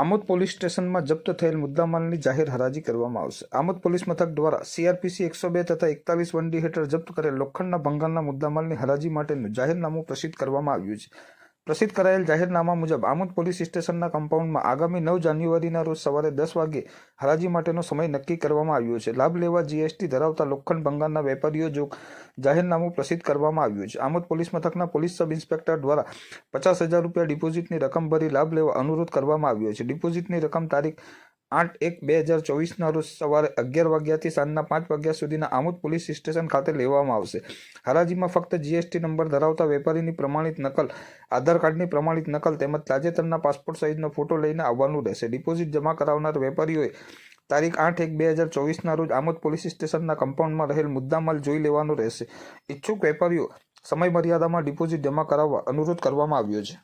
Amod police સ્ટેશનમાં જપ્ત થયેલ મુદ્દામાલની જાહેર હરાજી કરવામાં આવશે. આમોદ પોલીસ મથક દ્વારા સીઆરપીસી એકસો બે તથા એકતાલીસ વનડી હેઠળ જપ્ત કરેલ લોખંડના ભંગારના મુદ્દામાલની હરાજી માટેનું જાહેરનામું પ્રસિદ્ધ કરવામાં આવ્યું છે. પ્રસિદ્ધ કરાયેલ જાહેરનામા મુજબ આમોદ પોલીસ સ્ટેશનના કમ્પાઉન્ડમાં આગામી નવ જાન્યુઆરીના રોજ સવારે દસ વાગે હરાજી માટેનો સમય નક્કી કરવામાં આવ્યો છે. લાભ લેવા જીએસટી ધરાવતા લોખંડ ભંગારના વેપારીઓ જો જાહેરનામું પ્રસિદ્ધ કરવામાં આવ્યું છે. આમોદ પોલીસ મથકના પોલીસ સબ ઇન્સ્પેક્ટર દ્વારા પચાસ હજાર રૂપિયા ડિપોઝિટની રકમ ભરી લાભ લેવા અનુરોધ કરવામાં આવ્યો છે. ડિપોઝિટની રકમ તારીખ આઠ એક બે હજાર ચોવીસના રોજ સવારે અગિયાર વાગ્યાથી સાંજના પાંચ વાગ્યા સુધીના આમોદ પોલીસ સ્ટેશન ખાતે લેવામાં આવશે. હરાજીમાં ફક્ત જીએસટી નંબર ધરાવતા વેપારીની પ્રમાણિત નકલ, આધાર કાર્ડની પ્રમાણિત નકલ તેમજ તાજેતરના પાસપોર્ટ સાઇઝનો ફોટો લઈને આવવાનું રહેશે. ડિપોઝિટ જમા કરાવનાર વેપારીઓએ તારીખ આઠ એક બે હજાર ચોવીસના રોજ આમોદ પોલીસ સ્ટેશનના કમ્પાઉન્ડમાં રહેલ મુદ્દામાલ જોઈ લેવાનો રહેશે. ઈચ્છુક વેપારીઓ સમય મર્યાદામાં ડિપોઝિટ જમા કરાવવા અનુરોધ કરવામાં આવ્યો છે.